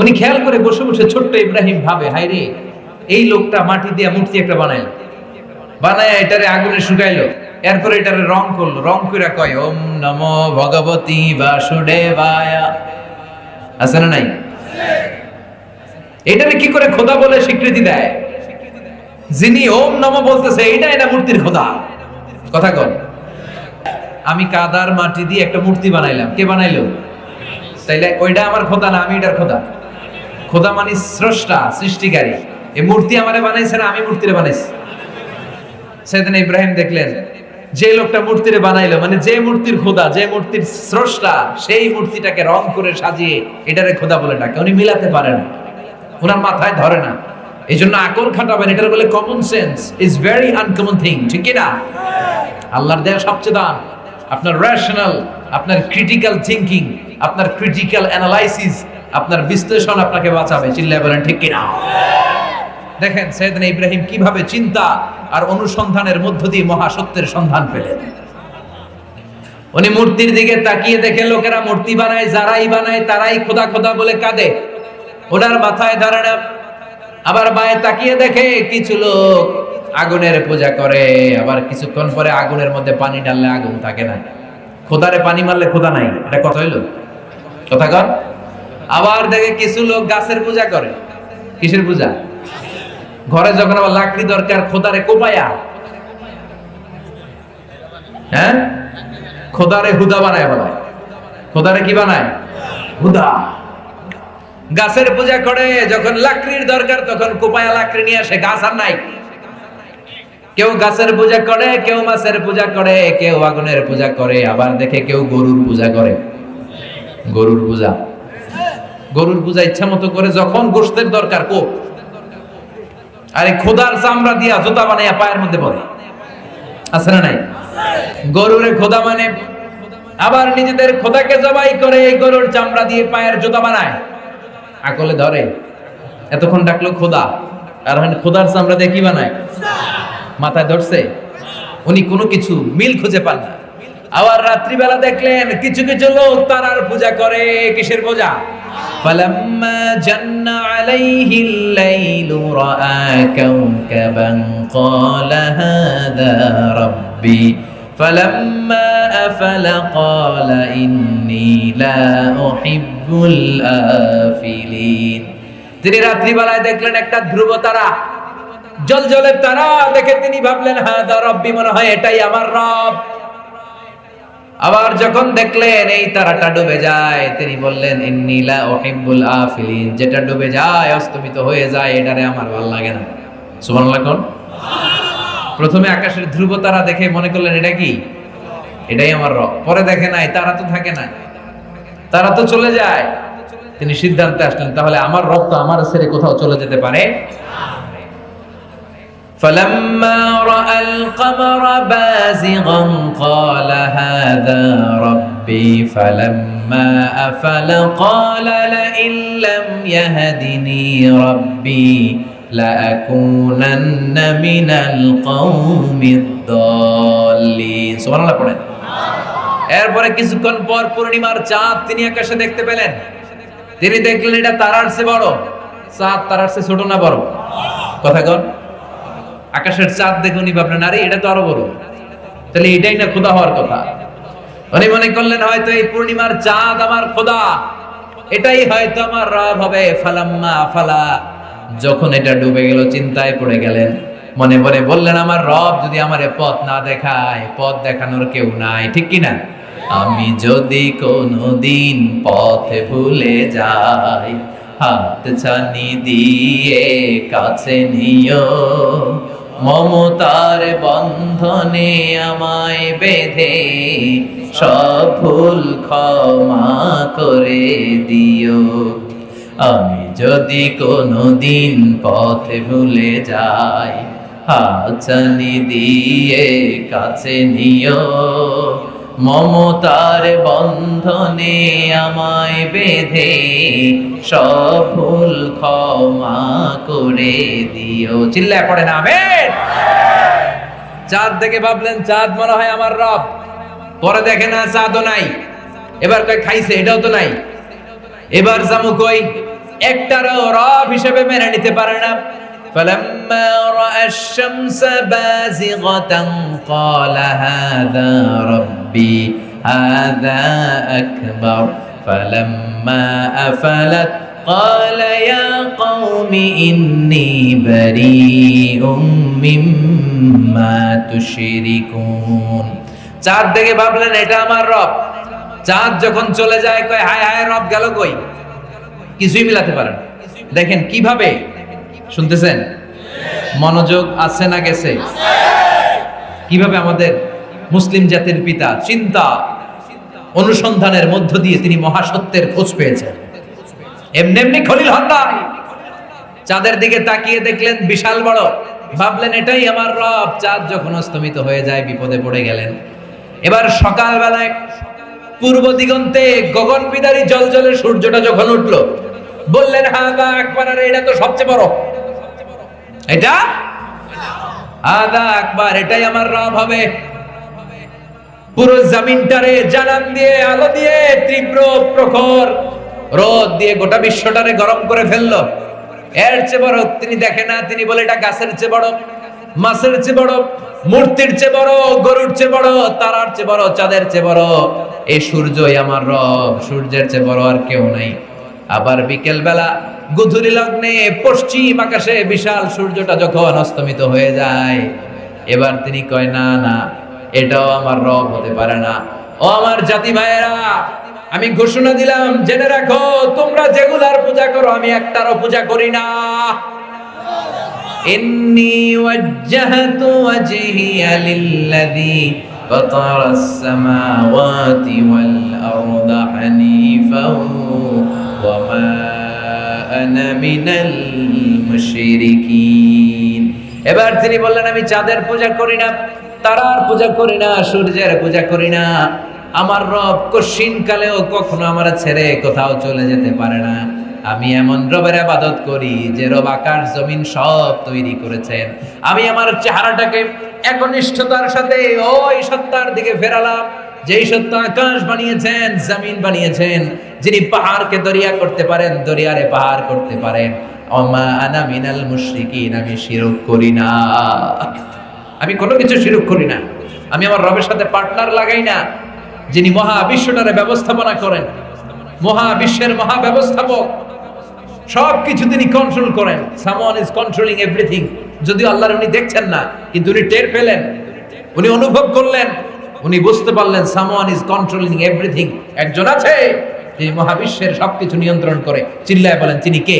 উনি খেয়াল করে বসে বসে ছোট্ট ইব্রাহিম ভাবে হাই রে, এই লোকটা মাটি দিয়ে মূর্তি একটা বানাইল বানায়, এটারে আগুনে শুকাইলো। এরপরে এটারে রং করল। রং করে কয়, ওম নম ভগবতী বাসুদেবায়া। আছে না নাই? এটারে কি করে খোদা বলে স্বীকৃতি দেয়? যিনি ওম নম বলতেছে এটা এটা মূর্তির খোদা। কথা কর আমি কাদার মাটি দিয়ে একটা মূর্তি বানাইলাম। কে বানাইলো? তাইলে ওইটা আমার খোদা না, আমি এটার খোদা? খোদা মানে স্রষ্টা, সৃষ্টিকারী। এই মূর্তি আমারে বানাইছে না, আমি মূর্তিরে বানাইছি। সেদিন ইব্রাহিম দেখলেন, যে লোকটা মূর্তিরে বানাইলো মানে যে মূর্তির খোদা, যে মূর্তির স্রষ্টা, সেই মূর্তিটাকে রং করে সাজিয়ে এটারে খোদা বলে ডাকে। উনি মিলাতে পারেন ওনার মাথায় ধরে না। এই জন্য আকল খাটাবেন, এটার বলে common sense is very uncommon thing ঠিক না আল্লাহর দেয়া সবচেয়ে দান। আপনার রেশনাল আপনার ক্রিটিক্যাল থিঙ্কিং আপনার ক্রিটিক্যাল অ্যানালাইসিস আপনার বিশ্লেষণ আপনাকে বাঁচাবে। চিল্লায় বলেন, ঠিক কিনা? দেখেন, সৈয়দনা ইব্রাহিম কীভাবে চিন্তা আর অনুসন্ধানের মধ্য দিয়ে মহাসত্যের সন্ধান পেলেন। উনি মূর্তির দিকে তাকিয়ে দেখে লোকেরা মূর্তি বানায়, যারাই বানায় তারাই খোদা খোদা বলে কাঁদে। ওনার মাথায় ধরে আবার বায়ে তাকিয়ে দেখে কিছু লোক আগুনের পূজা করে। আবার কিছুক্ষণ পরে আগুনের মধ্যে পানি ঢাললে আগুন থাকে না। খোদারে পানি মারলে খোদা নাই। এটা কথা হইল? কথা কর আবার দেখে কিছু লোক গাছের পূজা করে। কিসের পূজা? ঘরে যখন আবার লাকড়ি দরকার, খোদারে কোপায়া। হ্যাঁ? খোদারে হুদা বানায় বানায় খোদারে কি বানায়? হুদা। গাছের পূজা করে, যখন লাকড়ির দরকার, তখন কোপায়া লাকড়ি নিয়ে আসে, গাছ আর নাই। কেউ গাছের পূজা করে, কেউ মাছের পূজা করে, কেউ আগুনের পূজা করে, আবার দেখে কেউ গরুর পূজা করে। গরুর পূজা। গরুর পূজা ইচ্ছা মতো করে, যখন গোস্তের দরকার কোপ আরে খোদার চামড়া দিয়া জুতা বানাইয়া পায়ের মধ্যে পড়ে। আছে না নাই? গরুরে খোদা মানে আবার নিজেদের খোদাকে জবাই করে এই গরুর চামড়া দিয়ে পায়ের জুতা বানায়। আকলে ধরে। এতক্ষণ ডাকলো খোদা, আর খোদার চামড়া দিয়ে কি বানায়? মাথায় ধরছে। উনি কোনো কিছু মিল খুঁজে পান না। আবার রাত্রিবেলা দেখলেন কিছু কিছু লোক তারার পূজা করে কিসের পূজা فلما جن عليه الليل رأى كوكبا قال هذا ربي فلما أفل قال إني لا أحب الآفلين তিনি রাত্রিবেলায় দেখলেন একটা ধ্রুব তারা জল জলের তারা দেখে তিনি ভাবলেন হ্যাঁ দা রব্বি মনে হয় এটাই আমার রব আবার যখন দেখলেন এই তারাটা ডুবে যায়, তিনি বললেন ইন্নিলা ওহিব্বুল আফিলিন। যেটা ডুবে যায়, অস্তমিত হয়ে যায়, এটারে আমার ভালো লাগে না। সুবহানাল্লাহ কোন? প্রথমে আকাশের ধ্রুব তারা দেখে মনে করলেন, এটা কি? এটাই আমার রব। পরে দেখে নাই, তারা তো থাকে না। তারা তো চলে যায়। তিনি সিদ্ধান্তে আসলেন, তাহলে আমার রব তো আমার ছেড়ে কোথাও চলে যেতে পারে? فلما رأى القمر بازغا قال هذا ربي فلما أفل قال لئن لم يهدني ربي لأكونن من القوم الضالين سبحان الله পড়েন এরপরে কিছুক্ষণ পর পূর্ণিমার চাঁদ তিনি আকাশে দেখতে পেলেন তিনি দেখলেন এটা তারার চেয়ে বড় চাঁদ তারার চেয়ে ছোট না বড় কথা কন আকাশের চাঁদ দেখুন ভাবলেন আরে এটা তো আরও বড়। তাহলে এটাই না খোদা হওয়ার কথা। উনি মনে করলেন হয়তো এই পূর্ণিমার চাঁদ আমার খোদা। এটাই হয়তো আমার রব হবে। ফালাম্মা ফালা। যখন এটা ডুবে গেল, চিন্তায় পড়ে গেলেন। মনে মনে বললেন, আমার রব যদি আমার পথ না দেখায়, পথ দেখানোর কেউ নাই। ঠিক কি না? আমি যদি কোনো দিন পথে ভুলে যাই, হাত ছানি দিয়ে কাছে নিও। মমতার বন্ধনে আমায় বেঁধে সব ভুল ক্ষমা করে দিও। আমি যদি কোনো দিন পথে ভুলে যাই হাত দিয়ে কাছে নিও। মমতার বন্ধনে আমায় বেঁধে সব ভুল ক্ষমা করে দিও। চিল্লায় পড়ে না চাঁদ দেখে ভাবলেন, চাঁদ মনে হয় আমার রব। পরে দেখে না, চাঁদও নাই। এবার কয়, খাইছে, এটাও তো নাই। এবার জামু কই একটারও রব হিসেবে মেনে নিতে পারে না। فلما رأى الشمس بازغة قال هذا ربي هذا أكبر فلما أفلت قال يا قوم إني بريء مما تشركون চাঁদ দেখে ভাবলেন এটা আমার রব চাঁদ যখন চলে যায় কয় হায় হায় রব গেল কই কিছুই মিলাতে পারেন না। দেখেন কিভাবে শুনতেছেন? মনোযোগ আছে না গেছে? কীভাবে আমাদের মুসলিম জাতির পিতা চিন্তা অনুসন্ধানের মধ্য দিয়ে তিনি মহাসত্যের খোঁজ পেয়েছেন? এমনি এমনি খলিল নাই। চাঁদের দিকে তাকিয়ে দেখলেন বিশাল বড়। ভাবলেন, এটাই আমার রব। চাঁদ যখন অস্তমিত হয়ে যায়, বিপদে পড়ে গেলেন। এবার সকালবেলায় পূর্ব দিগন্তে গগন বিদারী জল জলে সূর্যটা যখন উঠল, বললেন হাদা আকবার, আরে, এটা তো সবচেয়ে বড়। এটা? আদা আকবার, এটাই আমার রব হবে। পুরো জমিনটারে জানান দিয়ে, আলো দিয়ে, তীব্র প্রখর রোদ দিয়ে গোটা বিশ্বটারে গরম করে ফেলল। এর চেয়ে বড় তিনি দেখে না, তিনি বলে এটা গাছের চেয়ে বড়, মাছের চেয়ে বড়, মূর্তির চেয়ে বড়, গরুর চেয়ে বড়, তারার চেয়ে বড়, চাঁদের চেয়ে বড়। এই সূর্যই আমার রব, সূর্যের চেয়ে বড় আর কেউ নাই। আবার বিকেলবেলা গুধুরি লগ্নে পশ্চিম আকাশে বিশাল সূর্যটা যখন অস্তমিত হয়ে যায়, এবার তিনি কয়, না না, এটাও আমার রব হতে পারে না। ও আমার জাতি ভাইয়েরা, আমি ঘোষণা দিলাম, জেনে রাখো, তোমরা যেগুলার পূজা করো, আমি একটারও পূজা করি না। ইন্নি ওয়াজ্জাহতু ওয়াজহিয়া লিল্লাযী ফাতারাস সামাওয়াতি ওয়াল আরদা হানিফাও وما أنا من المشركين এবার তিনি বললেন আমি চাঁদের পূজা করি না তারার পূজা করি না সূর্যের পূজা করি না আমার রব কশিন কালেও কখনো আমার ছেড়ে কোথাও চলে যেতে পারে না আমি এমন রবের আবাদত করি যে রব আকাশ জমিন সব তৈরি করেছেন আমি আমার চেহারাটাকে একনিষ্ঠতার সাথে ওই সত্তার দিকে ফেরালাম যেই সত্য আকাশ বানিয়েছেন, জমিন বানিয়েছেন, যিনি পাহাড়কে দরিয়া করতে পারেন, দরিয়ারে পাহাড় করতে পারেন। অমা আনা মিনাল মুশরিকিন, আমি শিরক করি না। আমি কোনো কিছু শিরক করি না। আমি আমার রবের সাথে পার্টনার লাগাই না, যিনি মহা বিশ্বটারে ব্যবস্থাপনা করেন। মহা বিশ্বের মহা ব্যবস্থাপক সব কিছু তিনি কন্ট্রোল করেন। সামন ইজ কন্ট্রোলিং এভরিথিং যদিও আল্লাহর উনি দেখছেন না, কিন্তু উনি টের পেলেন। উনি অনুভব করলেন। উনি বুঝতে পারলেন সামওয়ান ইজ কন্ট্রোলিং এভরিথিং। একজন আছে যিনি মহাবিশ্বের সবকিছু নিয়ন্ত্রণ করে। চিল্লায় বলেন তিনি কে?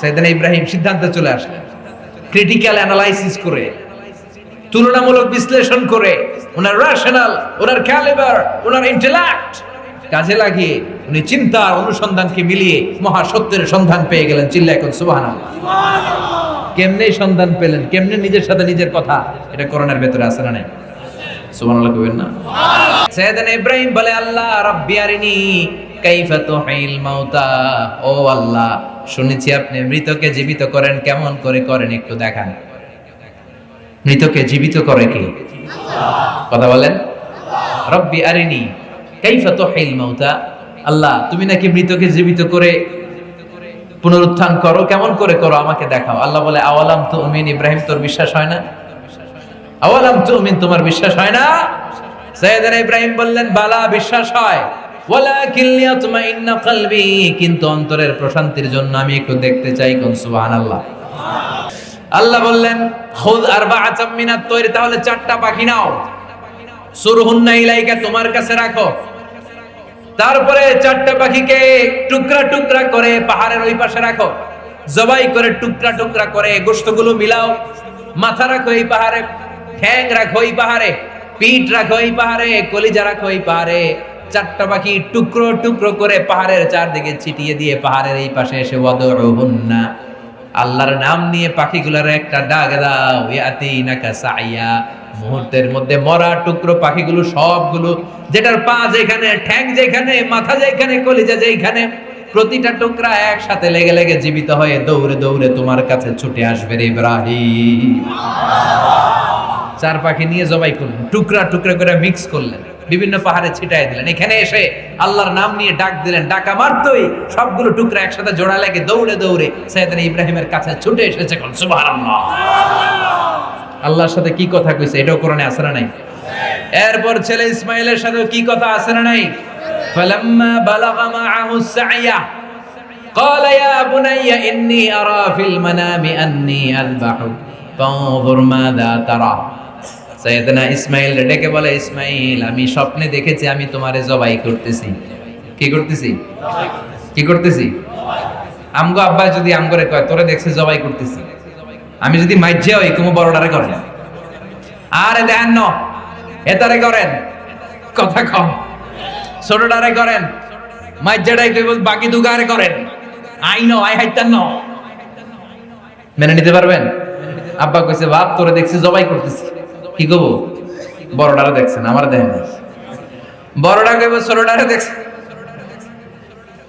সাইদানা ইব্রাহিম সিদ্ধান্তে চলে আসলেন। ক্রিটিক্যাল অ্যানালাইসিস করে তুলনামূলক বিশ্লেষণ করে ওনার রেশনাল ওনার ক্যালিবার ওনার ইন্টেলেক্ট কাজে লাগিয়ে উনি চিন্তা অনুসন্ধানকে মিলিয়ে মহাসত্যের সন্ধান পেয়ে গেলেন। চিল্লা এখন সুবাহান কেমনে সন্ধান পেলেন? কেমনে নিজের সাথে নিজের কথা? এটা করোনার ভেতরে আছে না নাই? সুবহানাল্লাহ কইবেন না? সাইয়েদানা ইব্রাহিম বলে, আল্লাহ, রাব্বি আরিনি, কাইফা তুহিল মাউতা। ও আল্লাহ, শুনেছি আপনি মৃতকে জীবিত করেন, কেমন করে করেন একটু দেখান। মৃতকে জীবিত করে কি? কথা বলেন। রব্বি আরিনি, কাইফা তুহিল মাউতা। আল্লাহ, তুমি নাকি মৃতকে জীবিত করে পুনরুত্থান করো, কেমন করে করো আমাকে দেখাও। আল্লাহ বলে, আওয়ালাম তো, উমিন ইব্রাহিম, তোর বিশ্বাস হয় না? আওয়ালাম তো উমিন তোমার বিশ্বাস হয় না? সৈয়দানা ইব্রাহিম বললেন, বালা, বিশ্বাস হয়। ওয়ালাকিন লিয়াতমাইন্না কলবি, কিন্তু অন্তরের প্রশান্তির জন্য আমি একটু দেখতে চাই কোন, সুবহানাল্লাহ। আল্লাহ বললেন, খুদ আরবাআতাম মিনাত তৈরি, তাহলে চারটা পাখি নাও। সুরহুন্না ইলাইকা, তোমার কাছে রাখো। তারপরে চারটা পাখিকে টুকরা টুকরা করে পাহাড়ের ওই পাশে রাখো। জবাই করে টুকরা টুকরা করে গোস্তগুলো মিলাও। মাথা রাখো এই পাহাড়ে। ঠ্যাং রাখো এই পাহাড়ে, পিঠ রাখো এই পাহাড়ে, কলিজা রাখো এই পাহাড়ে। চারটা পাখি টুকরো টুকরো করে পাহাড়ের চারদিকে ছিটিয়ে দিয়ে পাহাড়ের এই পাশে এসে ওয়াদউহুন্না। আল্লাহর নাম নিয়ে পাখিগুলোর একটা ডাক, দাও সাইয়া। মুহূর্তের মধ্যে মরা টুকরো পাখিগুলো সবগুলো, যেটার পা যেখানে, ঠ্যাং যেখানে, মাথা যেখানে, কলিজা যেখানে, প্রতিটা টুকরা একসাথে লেগে লেগে জীবিত হয়ে দৌড়ে দৌড়ে তোমার কাছে ছুটে আসবে রে ইব্রাহিম। চার পাখি নিয়ে জবাই করলেন টুকরা টুকরা করে মিক্স করলেন বিভিন্ন পাহাড়ে ছিটাই দিলেন এখানে এসে আল্লাহর নাম নিয়ে ডাক দিলেন ডাকা মারতই সবগুলো টুকরা একসাথে জোড়া লেগে দৌড়ে দৌড়ে সৈয়দনা ইব্রাহিমের কাছে ছুটে এসেছে কোন সুবহানাল্লাহ আল্লাহর সাথে কি কথা কইছে এটাও কোরআনে আছে না নাই এরপর ছেলে ইসমাইলের সাথে কি কথা আছে না নাই ফালাম্মা বালাগা মাআহু সাইয়া قال يا بني إني أرى في المنام أني أذبحك فانظر ماذا ترى সৈয়দনা ইসমাইল ডেকে বলে ইসমাইল আমি স্বপ্নে দেখেছি আমি তোমারে জবাই করতেছি কি করতেছি কি করতেছি আমগো আব্বা যদি আমগরে কয় তোরে দেখছে জবাই করতেছি আমি যদি মাইজে হই কুমু বড়ডারে করেন আরে দেন ন এতারে করেন কথা কম ছোটটারে করেন মাইজাটাই কইব বাকি দুগারে করেন আই ন আই হাইতান ন মেনে নিতে পারবেন আব্বা কইছে বাপ তোরে দেখছি জবাই করতেছি কি কব বড়ডারে দেখছেন আমার দেখেন নাই বড়ডা কইব ছোটডারে দেখছে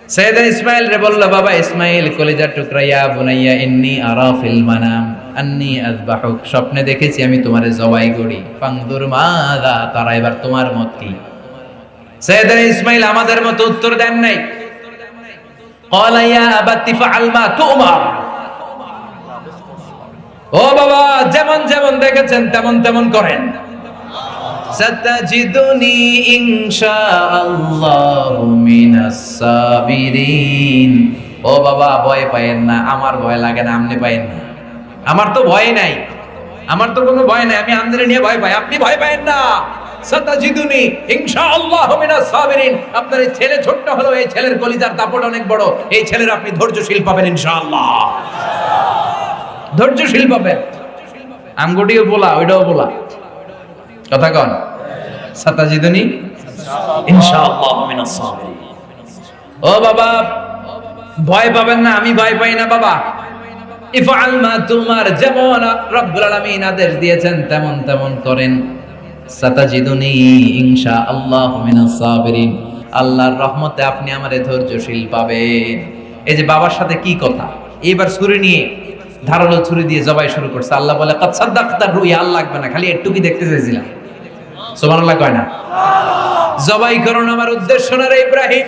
সৈয়দ ইসমাইল রে বলল বাবা ইসমাইল কলিজার টুকরা ইয়া বুনাইয়া ইন্নি আরা ফিল মানাম আন্নি আযবাহুক স্বপ্নে দেখেছি আমি তোমারে জবাই করি ফাংদুর মাযা তারা এবার তোমার মত কি সৈয়দ ইসমাইল আমাদের মতো উত্তর দেন নাই قال يا أبت فعل ما تؤمر ও বাবা, যেমন যেমন দেখেছেন, তেমন তেমন করেন। ও বাবা, ভয় পায়েন না, আমার ভয় লাগে না, আপনি পায়েন না। আমার তো ভয় নাই। আমার তো কোনো ভয় নাই, আমি আমদানি নিয়ে ভয় পাই, আপনি ভয় পায়েন না। আপনার এই ছেলে ছোট্ট হলো, এই ছেলের কলিজার দাপট অনেক বড়। এই ছেলের আপনি ধৈর্যশীল পাবেন ইনশাআল্লাহ। ধৈর্যশীল পাবেন আমগুটিও বলা ওইটাও বলা কথা কন। সাতাজিদনি ইনশাআল্লাহ ও বাবা ভয় পাবেন না আমি ভয় পাই না বাবা। ইফআল মা তুমার যেমন রব্বুল আলামিন আদেশ দিয়েছেন তেমন তেমন করেন। সাতাজিদুনি ইনশাআল্লাহ মিনাস সাবিরিন। আল্লাহর রহমতে আপনি আমারে ধৈর্যশীল পাবেন। এই যে বাবার সাথে কি কথা? এবার ছুরি নিয়ে। ধারালো ছুরি দিয়ে জবাই শুরু করছে। আল্লাহ বলে রুইয়া লাগবে না, খালি একটু কি দেখতে চাইছিলাম। সুবহানাল্লাহ কয় না। জবাই করুন আমার উদ্দেশ্য না ইব্রাহিম।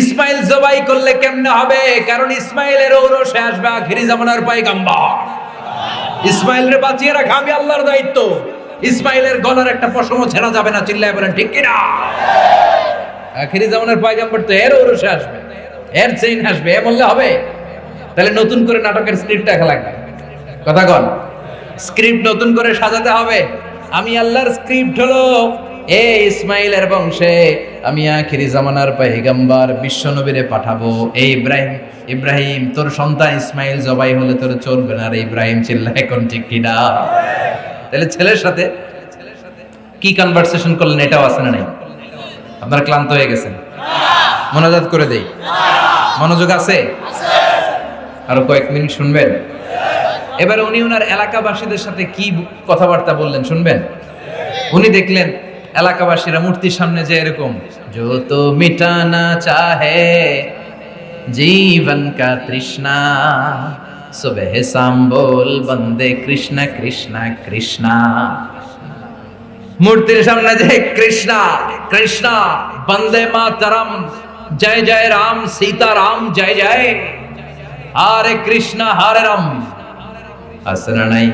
ইসমাইল জবাই করলে কেমনে হবে? কারণ ইসমাইলের ঔরসে আসবে আখিরি জামানার পায়গাম্বার। ইসমাইল রে বাঁচিয়ে রাখা আমি আল্লাহর দায়িত্ব। ইসমাইলের গলার একটা পশমও ছেড়া যাবে না, চিল্লায় বলেন, ঠিক কিনা? আখিরি জামানার পায়গাম্বার তো এর ঔরসে আসবে, এর চেইন আসবে, এ বললে হবে? তাহলে নতুন করে নাটকের স্ক্রিপ্ট দেখা লাগবে। কথা কন। স্ক্রিপ্ট নতুন করে সাজাতে হবে। আমি আল্লাহর স্ক্রিপ্ট হলো, এ ইসমাইলের বংশে আমি আখিরি জামানার পাইগাম্বার বিশ্ব নবীরে পাঠাবো। এই ইব্রাহিম ইব্রাহিম, তোর সন্তান ইসমাইল জবাই হলে তোর চলবে না রে ইব্রাহিম চিল্লা এখন ঠিক কিনা তাহলে ছেলের সাথে কি কনভারসেশন করলেন এটাও আছে না নাই? আপনারা ক্লান্ত হয়ে গেছেন। মনোজাত করে দেই। মনোযোগ আছে? আরও কয়েক মিনিট শুনবেন। এবার উনি ওনার এলাকাবাসীদের সাথে কি কথাবার্তা বললেন শুনবেন? উনি দেখলেন এলাকাবাসীরা মূর্তির সামনে যে এরকম, যত মিটানা চাহে, জীবন কা তৃষ্ণা, সুবহ শাম বল বন্দে কৃষ্ণ কৃষ্ণ কৃষ্ণ। মূর্তির সামনে যে কৃষ্ণা কৃষ্ণা, বন্দে মাতরম, জয় জয় রাম সীতা রাম জয় জয়। হরে কৃষ্ণ হরে রাম। আছে না নাই?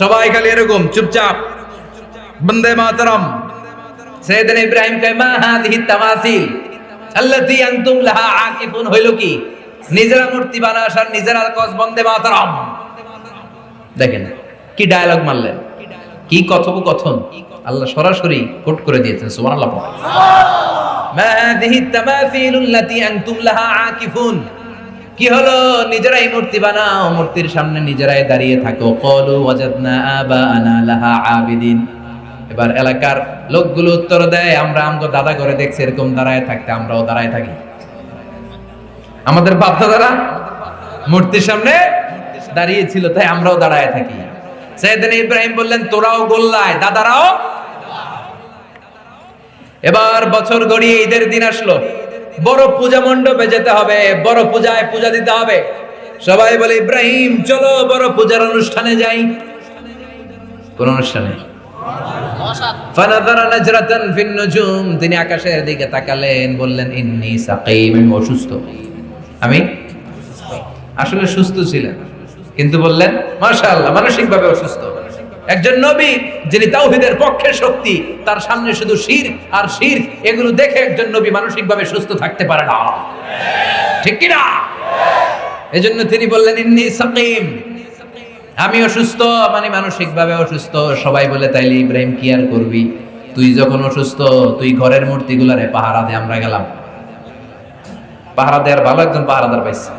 সবাই খালি এরকম চুপচাপ। বন্দে মাতরম। সৈয়দনা ইব্রাহিম কয় মা হাদিহি তামাসিল আল্লাতী আনতুম লাহা আকিফুন। হইল কি? নিজেরা মূর্তি বানাস আর নিজেরা কস বন্দে মাতরম। দেখেন কি ডায়লগ মারলেন। কি কথোপকথন। আল্লাহ সরাসরি কোট করে দিয়েছেন সুবহানাল্লাহ। মা হাদিহি তামাসিল আনতুম লাহা আকিফুন। কি হলো? নিজেরাই মূর্তি বানাও, মূর্তির সামনে নিজেরাই দাঁড়িয়ে থাকো। কলু ওয়াজাদনা আবা আনা লাহা আবিদিন। এবার এলাকার লোকগুলো উত্তর দেয়, আমরা আমগো দাদা করে দেখছি, এরকম দাঁড়ায় থাকতে আমরাও দাঁড়ায় থাকি। আমাদের বাপ দাদারা মূর্তির সামনে দাঁড়িয়ে ছিল, তাই আমরাও দাঁড়ায় থাকি। সাইয়েদিন ইব্রাহিম বললেন, তোরাও গোল্লায়, দাদারাও? এবার বছর গড়িয়ে ঈদের দিন আসলো। বড় পূজা মণ্ডপে যেতে হবে, বড় পূজায় পূজা দিতে হবে। সবাই বলে, ইব্রাহিম, চলো বড় পূজার অনুষ্ঠানে যাই। কোন অনুষ্ঠানে তিনি আকাশের দিকে তাকালেন, বললেন, ইন্নী অসুস্থ। আমি? আসলে সুস্থ ছিলেন। কিন্তু বললেন, মাশাআল্লাহ, মানসিকভাবে অসুস্থ। একজন নবী যিনি তাওহীদের পক্ষের শক্তি, তার সামনে শুধু শির আর শির, এগুলো দেখে একজন নবী মানসিকভাবে সুস্থ থাকতে পারে না। ঠিক কি না? এজন্য তিনি বললেন, ইন্নী সাকিম। আমি অসুস্থ মানে মানসিকভাবে অসুস্থ। সবাই বলে, তাইলে ইব্রাহিম, কি আর করবি? তুই যখন অসুস্থ, তুই ঘরের মূর্তিগুলারে পাহারা দে, আমরা গেলাম। পাহারা দেওয়ার ভালো একজন পাহারাদার পাইছে।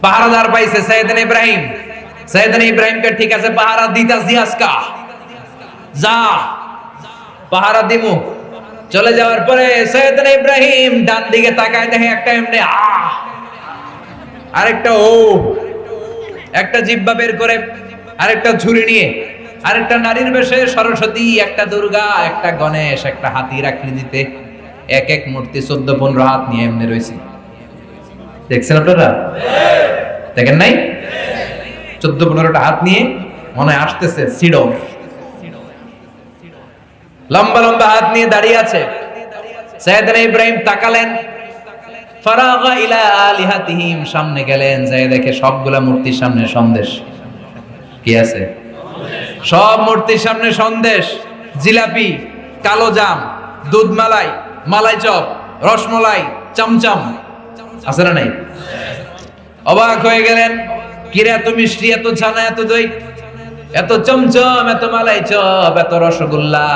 পাহারাদার পাইছে সৈয়দিন ইব্রাহিম সৈয়দিন ইব্রাহিমকে ঠিক আছে, পাহারা দিতাছি আজকা। যা, পাহারা দিমু। চলে যাওয়ার পরে সৈয়দিন ইব্রাহিম ডান দিকে তাকায় দেখে একটা এমনি আহ আরেকটা ও। একটা জিব্বা বের করে আরেকটা ঝুড়ি নিয়ে, আরেকটা নারীর বেশে সরস্বতী, একটা দুর্গা, একটা গণেশ, একটা হাতির আকৃতিতে এক এক মূর্তি চোদ্দ, পনেরো হাত নিয়ে এমনি রয়েছে। দেখছেন আপনারা? দেখেন নাই? চোদ্দ পনেরোটা হাত নিয়ে মনে আসতেছে সিডর লম্বা লম্বা হাত নিয়ে দাঁড়িয়ে আছে। সৈয়দনা ইব্রাহিম তাকালেন। ফারাগা ইলা আলিহাতিহিম, সামনে গেলেন যাই দেখে সবগুলা মূর্তির সামনে সন্দেশ। কি আছে? সব মূর্তির সামনে সন্দেশ। জিলাপি, কালো জাম, দুধ মালাই মালাই চপ, রসমলাই, চমচম। আছে না নাই? অবাক হয়ে গেলেন। কিরে এত মিষ্টি, এত ছানা এত দই, এত চমচম, এত মালাই চপ, এত রসগোল্লা।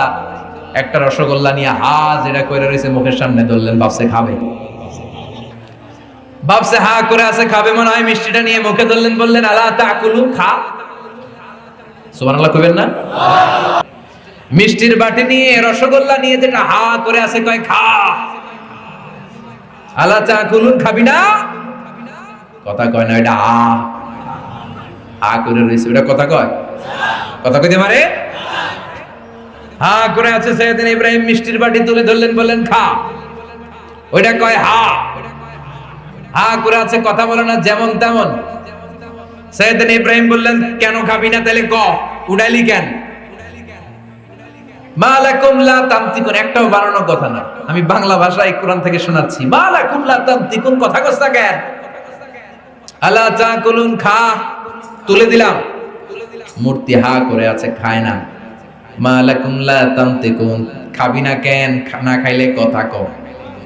একটা রসগোল্লা নিয়ে হাজ এটা করে রয়েছে মুখের সামনে ধরলেন, বাপসে খাবে। বাপসে হা করে আছে, খাবে মনে হয়, মিষ্টিটা নিয়ে মুখে ধরলেন, বললেন, আলা তাকুলু, খা। সুবহানাল্লাহ কইবেন না? মিষ্টির বাটি নিয়ে, রসগোল্লা নিয়ে যেটা হা করে আছে, কয়, খা। আলা তাকুলু, খাবি না? কথা কয় না, এটা আ আ করে রয়েছে। ওটা কথা কয়? কথা কইতে পারে? হা করে আছে সৈয়দিন ইব্রাহিম, মিষ্টির বাটি তুলে ধরলেন, বললেন, খা। ওইটা কয়, হা। হা করে আছে, কথা বলে না, যেমন তেমন। সৈয়দিন ইব্রাহিম বললেন, কেন খাবি না, তাহলে ক, উড়াইলি কেন? মালাকুম লা তামতিকুন, একটাও বানানোর কথা না। আমি বাংলা ভাষায় কোরআন থেকে শোনাচ্ছি। মালাকুম লা তামতিকুন, কথা কস্তা কেন? আলা তাকুলুন, খা। তুলে দিলাম। মূর্তি হা করে আছে, খায় না। মালাকুম লা তামতিকুন খাবি না কেন? না খাইলে কথা কও।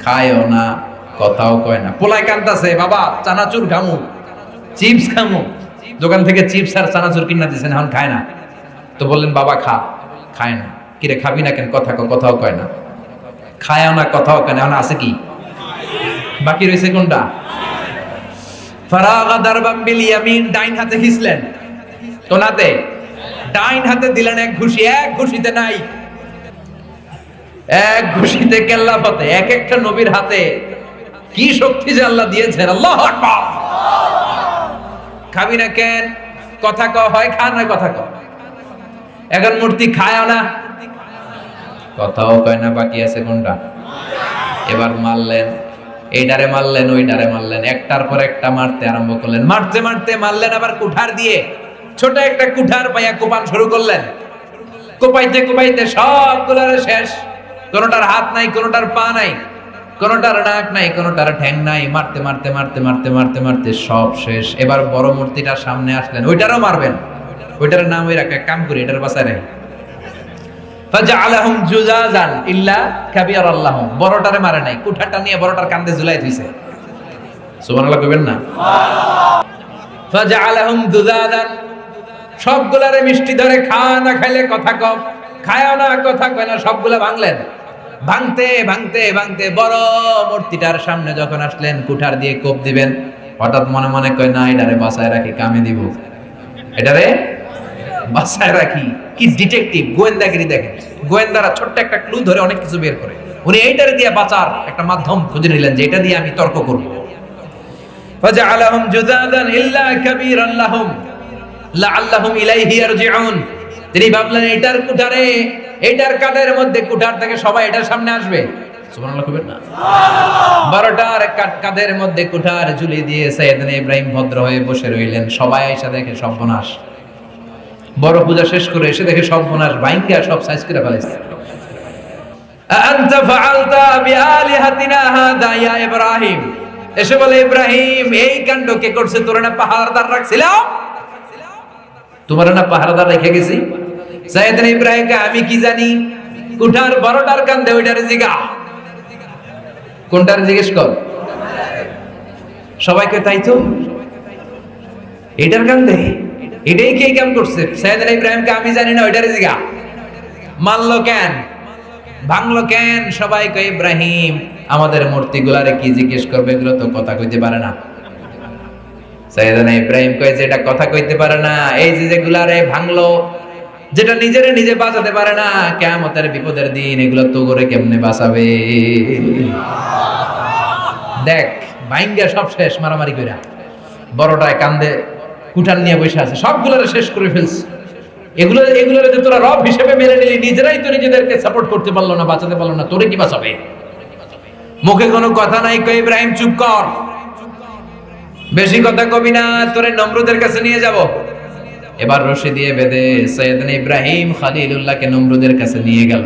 খায়ও না, কথাও কয় না। পোলায় কান্তাছে বাবা, চানাচুর খামু চিপস খামু দোকান থেকে চিপস আর চানাচুর কিনা দিয়েছেন এখন খায় না। তো বললেন, বাবা, খা। খায় না। কিরে খাবি না কেন? কথা কথাও কয় না। খায়ও না, কথাও কয় না। এখন আছে কি? বাকি রয়েছে কোনটা? ফারাগা দারবাম বিল ইয়ামিন, ডাইন হাতে হিসলেন কোন হাতে ডাইন হাতে দিলেন এক ঘুষি, এক ঘুষিতে নাই। এক ঘুষিতে কেল্লা পথে এক একটা নবীর হাতে। কি শক্তি যে আল্লাহ দিয়েছেন, আল্লাহ খাবি না কেন? কথা ক হয় খা না কথা ক এখন মূর্তি খায়ও না। কথাও কয় না, বাকি আছে কোনটা? এবার মারলেন। এইটারে মারলেন ওইটারে মারলেন। একটার পর একটা মারতে আরম্ভ করলেন। মারতে মারতে মারলেন আবার কুঠার দিয়ে। ছোট একটা কুঠার পাইয়া কোপান শুরু করলেন। কোপাইতে কোপাইতে সবগুলার শেষ। কোনোটার হাত নাই, কোনোটার পা নাই, কোনোটার নাক নাই, কোনোটার ঠ্যাং নাই। মারতে মারতে মারতে মারতে মারতে মারতে সব শেষ। এবার বড় মূর্তিটার সামনে আসলেন। ওইটারও মারবেন। ওইটার নাম ওই রাখা, কাম করি, এটার বাসায় রাখি। সবগুলারে মিষ্টি ধরে খা না খাইলে কথা কম খায়ও না, কথা কয় না, সবগুলা ভাঙলেন। ভাঙতে ভাঙতে ভাঙতে বড় মূর্তিটার সামনে যখন আসলেন, কুঠার দিয়ে কোপ দিবেন, হঠাৎ মনে মনে কয়, না, এটারে বাসায় রাখি, কামে দিব। এটারে বাসায় রাখি। কি ডিটেকটিভ গোয়েন্দাগিরি দেখেন গোয়েন্দারা ছোট্ট একটা ক্লু ধরে অনেক কিছু বের করে। উনি এইটারে দিয়ে বাঁচার একটা মাধ্যম খুঁজে নিলেন যে এটা দিয়ে আমি তর্ক করব। ইল্লা কাবীরান লাহুম। লাআল্লাহুম ইলাইহি ইয়ারজিউন। তিনি ভাবলেন এটার কুঠারে এটার কাদের মধ্যে কুঠার থেকে সবাই এটার সামনে আসবে? না। বারোটার কাদের মধ্যে কুঠার ঝুলিয়ে দিয়ে সৈয়দনা ইব্রাহিম ভদ্র হয়ে বসে রইলেন। সবাই এসে দেখে সর্বনাশ। বড় পূজা শেষ করে এসে দেখে সব বোনার বাইঙ্গা সব সাইজ করে ইব্রাহিম। এসে বলে, ইব্রাহিম, এই কে করছে? না তোমার না রেখে গেছি? আমি কি জানি? কুঠার বড়টার কান্দে ওইটারে জিগা। কোনটার জিজ্ঞেস কর? সবাইকে তাই তো? এটার কান্দে? এটাই কে কাম করছে? সাইয়েদ ইব্রাহিমকে আমি জানি না, ওইটারে জিগা। মানলো কেন? ভাঙলো কেন? সবাই কয়, ইব্রাহিম, আমাদের মূর্তি গুলারে কি জিজ্ঞেস করবে? এগুলো তো কথা কইতে পারে না। সাইয়েদানা ইব্রাহিম কয়, যে এটা কথা কইতে পারে না, এই যে যেগুলারে ভাঙলো, যেটা নিজেরে নিজে বাঁচাতে পারে না কেমতের বিপদের দিন এগুলো তো করে কেমনে বাঁচাবে? দেখ, ভাইঙ্গা সব শেষ, মারামারি কইরা। বড়টায় কান্দে কুঠান নিয়ে বসে আছে সবগুলোরে শেষ করে ফেলছে। এগুলো এগুলো যে তোরা রব হিসেবে মেনে নিলি নিজেরাই তো নিজেদেরকে সাপোর্ট করতে পারল না বাঁচাতে পারল না তোরে কি বাঁচাবে? মুখে কোনো কথা নাই কই ইব্রাহিম চুপ কর। বেশি কথা কবি না তোরে নমরুদের কাছে নিয়ে যাব। এবার রশি দিয়ে বেঁধে সৈয়দনা ইব্রাহিম খালিলুল্লাহকে নমরুদের কাছে নিয়ে গেল।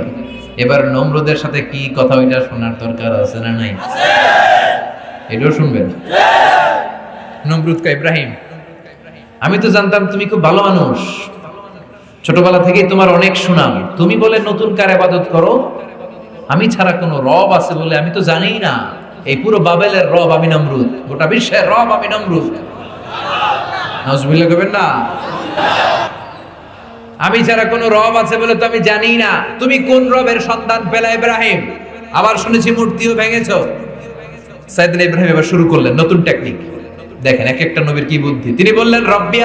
এবার নমরুদের সাথে কি কথা ওইটা শোনার দরকার আছে না নাই? এটাও শুনবেন? নমরুদ কা ইব্রাহিম আমি তো জানতাম তুমি খুব ভালো মানুষ। ছোটবেলা থেকেই তোমার অনেক সুনাম। তুমি বলে নতুন কার আবাদত করো? আমি ছাড়া কোনো রব আছে বলে আমি তো জানিই না। এই পুরো বাবেলের রব আমি নমরুদ। গোটা বিশ্বের রব আমি নমরুদ। নজমিল্লা না? আমি ছাড়া কোনো রব আছে বলে তো আমি জানি না। তুমি কোন রবের সন্তান পেলা ইব্রাহিম? আবার শুনেছি মূর্তিও ভেঙেছো। সাইদিন ইব্রাহিম এবার শুরু করলেন নতুন টেকনিক দেখেন এক একটা নবীর কি বুদ্ধি? তিনি বললেন, রব্বি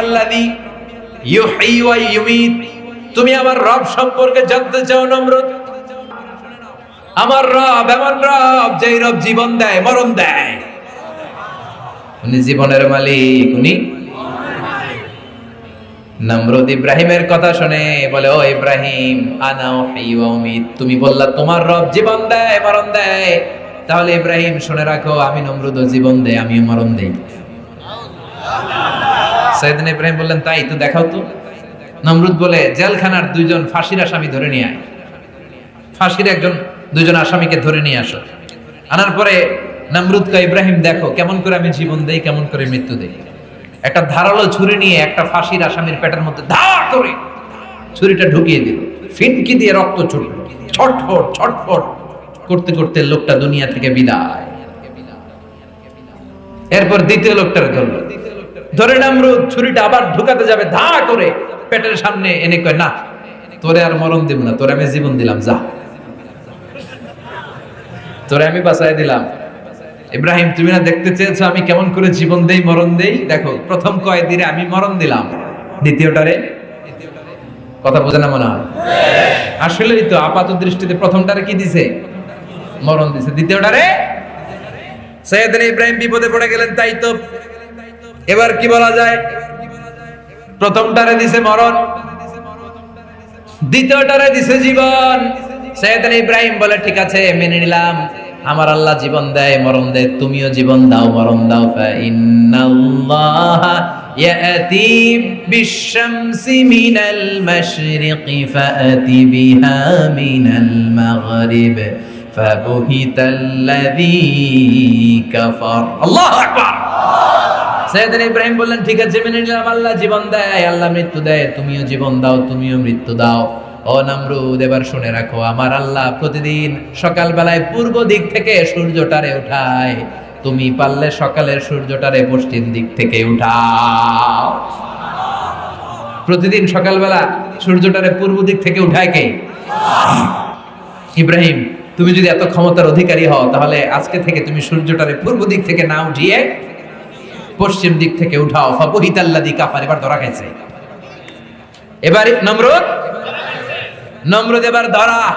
ইউমিত। তুমি আমার রব সম্পর্কে জানতে চাও নমরুদ আমার রব এমন রব যেই রব জীবন দেয়, মরণ দেয়। উনি জীবনের মালিক, উনি? নমরুদ ইব্রাহিমের কথা শুনে বলে, ও ইব্রাহিম আনাও হাইওয়ামিত তুমি বললা, তোমার রব জীবন দেয়, মরণ দেয়। তাহলে ইব্রাহিম, শুনে রাখো, আমি নমরুদ জীবন দেয়, আমিও মরণ দেই। সাইদিন ইব্রাহিম বললেন, তাই তো দেখাও তো। নমরুদ বলে, জেলখানার দুইজন ফাঁসির আসামি ধরে নিয়ে আয়। ফাঁসির একজন, দুইজন আসামিকে ধরে নিয়ে আসো। আনার পরে নমরুদ কা ইব্রাহিম, দেখো, কেমন করে আমি জীবন দেই, কেমন করে মৃত্যু দেই। একটা ধারালো ছুরি নিয়ে একটা ফাঁসির আসামির পেটের মধ্যে ধা করে ছুরিটা ঢুকিয়ে দিল। ফিনকি দিয়ে রক্ত ছুটল। ছটফট ছটফট করতে করতে লোকটা দুনিয়া থেকে বিদায়। এরপর দ্বিতীয় লোকটার ধরলো। ধরে নামরুদ ছুরিটা আবার ঢুকাতে যাবে, ধা করে পেটের সামনে এনে কয়, না, তোরে আর মরণ দিব না, তোরে আমি জীবন দিলাম, যা। তোরে আমি বাঁচাই দিলাম। ইব্রাহিম, তুমি না দেখতে চেয়েছো আমি কেমন করে জীবন দেই, মরণ দেই? দেখো, প্রথম কয়েদিরে আমি মরণ দিলাম। দ্বিতীয়টারে? কথা বোঝে না মনে হয়? আসলেই তো আপাত দৃষ্টিতে প্রথমটারে কি দিছে? মরণ দিছে। দ্বিতীয়টারে? সৈয়দিন ইব্রাহিম বিপদে পড়ে গেলেন, তাই তো এবার কি বলা যায়? প্রথমটারে দিছে মরণ, দ্বিতীয়টারে দিছে জীবন। সৈয়দিন ইব্রাহিম বলে, ঠিক আছে, মেনে নিলাম। আমার আল্লাহ জীবন দেয়, মরণ দেয়। তুমিও জীবন দাও, মরণ দাও। আল্লাহু সৈয়দিন ইব্রাহিম বললেন, ঠিক আছে, মেনে নিলাম, আল্লাহ জীবন দেয়, আল্লাহ মৃত্যু দেয়, তুমিও জীবন দাও, তুমিও মৃত্যু দাও। ও নামরুদ, এবার শুনে রাখো, আমার আল্লাহ প্রতিদিন সকালবেলায় পূর্ব দিক থেকে সূর্যটারে উঠায়। তুমি পারলে সকালের সূর্যটারে পশ্চিম দিক থেকে উঠাও। প্রতিদিন সকালবেলা সূর্যটারে পূর্ব দিক থেকে উঠায় কে? ইব্রাহিম, তুমি যদি এত ক্ষমতার অধিকারী হও, তাহলে আজকে থেকে তুমি সূর্যটারে পূর্ব দিক থেকে না উঠিয়ে পশ্চিম দিক থেকে উঠাও। ফাবহিতাল্লাদি কাফার, এবার ধরা খাইছে। এবার নমরুদ। নমরুদ এবার ধরা।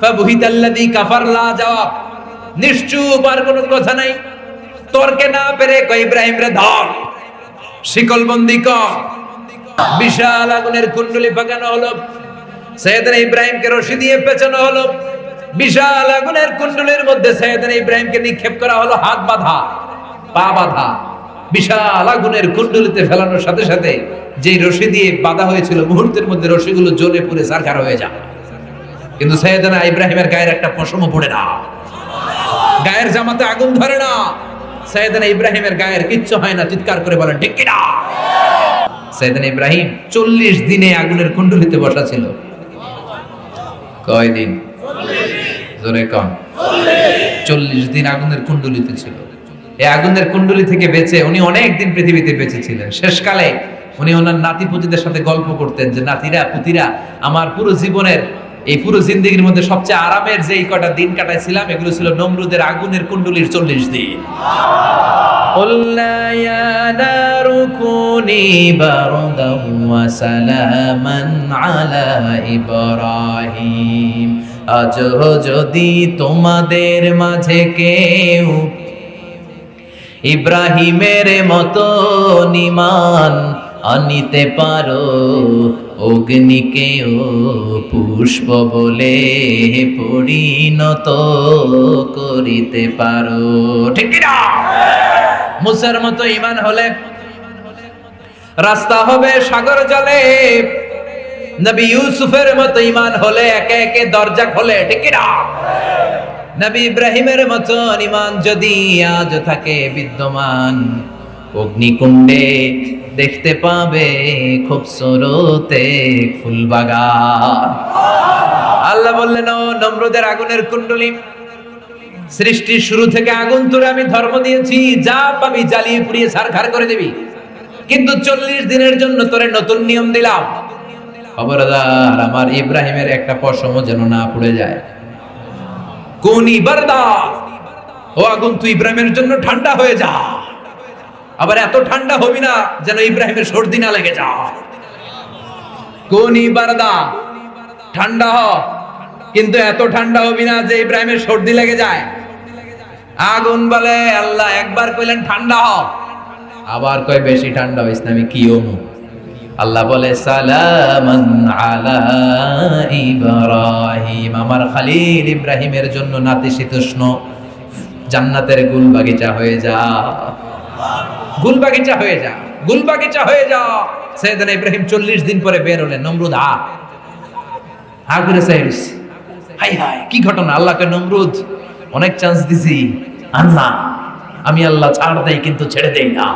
ফাবহিতাল্লাদি কাফার লা জবাব নিশ্চুপ আর কোনো কথা নাই। তর্কে না পেরে কই ইব্রাহিম রে ধর। শিকলবন্দি কর। বিশাল আগুনের কুণ্ডলি পাকানো হলো। সৈয়দনা ইব্রাহিমকে রশি দিয়ে পেছানো হলো। বিশাল আগুনের কুণ্ডলের মধ্যে সৈয়দনা ইব্রাহিমকে নিক্ষেপ করা হলো। হাত বাঁধা। পা বাঁধা। বিশাল আগুনের কুণ্ডলিতে ফেলানোর সাথে সাথে যে রশি দিয়ে বাঁধা হয়েছিল, মুহূর্তের মধ্যে রশিগুলো জ্বলে পুড়ে সারখার হয়ে যায়। কিন্তু সৈয়দনা ইব্রাহিমের গায়ের একটা পশমও পড়ে না। গায়ের জামাতে আগুন ধরে না। সৈয়দনা ইব্রাহিমের গায়ের কিচ্ছু হয় না, চিৎকার করে বলেন, ঠিক কিনা? সৈয়দনা ইব্রাহিম চল্লিশ দিনে আগুনের কুণ্ডলিতে বসা ছিল। কয় দিন। কন। চল্লিশ দিন আগুনের কুণ্ডলিতে ছিল। এই আগুনের কুণ্ডলি থেকে বেঁচে উনি অনেক দিন পৃথিবীতে বেঁচে ছিলেন শেষকালে উনি ওনার নাতি পুতিদের সাথে গল্প করতেন যে, নাতিরা, পুতিরা, আমার পুরো জীবনের, এই পুরো জিন্দগির মধ্যে সবচেয়ে আরামের যে কটা দিন কাটাইছিলাম, এগুলো ছিল নমরুদের আগুনের কুণ্ডলির চল্লিশ দিন। আজ যদি তোমাদের মাঝে কেউ ইব্রাহিমের মতো নিমান আনিতে পারো অগ্নিকেও পুষ্প বলে পরিণত করিতে পারো। ঠিক মুসার মতো ইমান হলে রাস্তা হবে সাগর জলে। নবী ইউসুফের মতো ইমান হলে একে একে দরজা খোলে। ঠিক নবী ইব্রাহিমের মতো ইমান যদি আজ থাকে বিদ্যমান, অগ্নিকুণ্ডে দেখতে পাবে খুব সরতে ফুলবাগান। আল্লাহ বললেন নম্রদের আগুনের কুণ্ডলী, সৃষ্টির শুরু থেকে আগুন তোরে আমি ধর্ম দিয়েছি, যা পাবি জ্বালিয়ে পুড়িয়ে সারখার করে দিবি। কিন্তু চল্লিশ দিনের জন্য তোরে নতুন নিয়ম দিলাম। খবরদার, আমার ইব্রাহিমের একটা পশম যেন না পুড়ে যায়। কোনি বারদা। ও আগুন, তুই ইব্রাহিমের জন্য ঠান্ডা হয়ে যা। আবার এত ঠান্ডা হবি না যেন ইব্রাহিমের সর্দি না লেগে যা। কোনি বারদা, ঠান্ডা হ। কিন্তু এত ঠান্ডা হবি না যে ইব্রাহিমের সর্দি লেগে যায়। আগুন বলে, আল্লাহ একবার কইলেন, ঠান্ডা হ। আবার কয়, বেশি ঠান্ডা আমি কি হমু আল্লাহ বলে, সালামান আলা ইব্রাহিম। আমার খালিল ইব্রাহিমের জন্য নাতিশীতোষ্ণ জান্নাতের গুল বাগিচা হয়ে যা। গুল বাগিচা হয়ে যা। গুল বাগিচা হয়ে যা। সৈয়দনা ইব্রাহিম চল্লিশ দিন পরে বের হলেন নমরুদ। আ। হা করে সাইরিস হাই হাই, কি ঘটনা? আল্লাহকে নমরুদ, অনেক চান্স দিছি। না আমি আল্লাহ ছাড় দেই, কিন্তু ছেড়ে দেই না।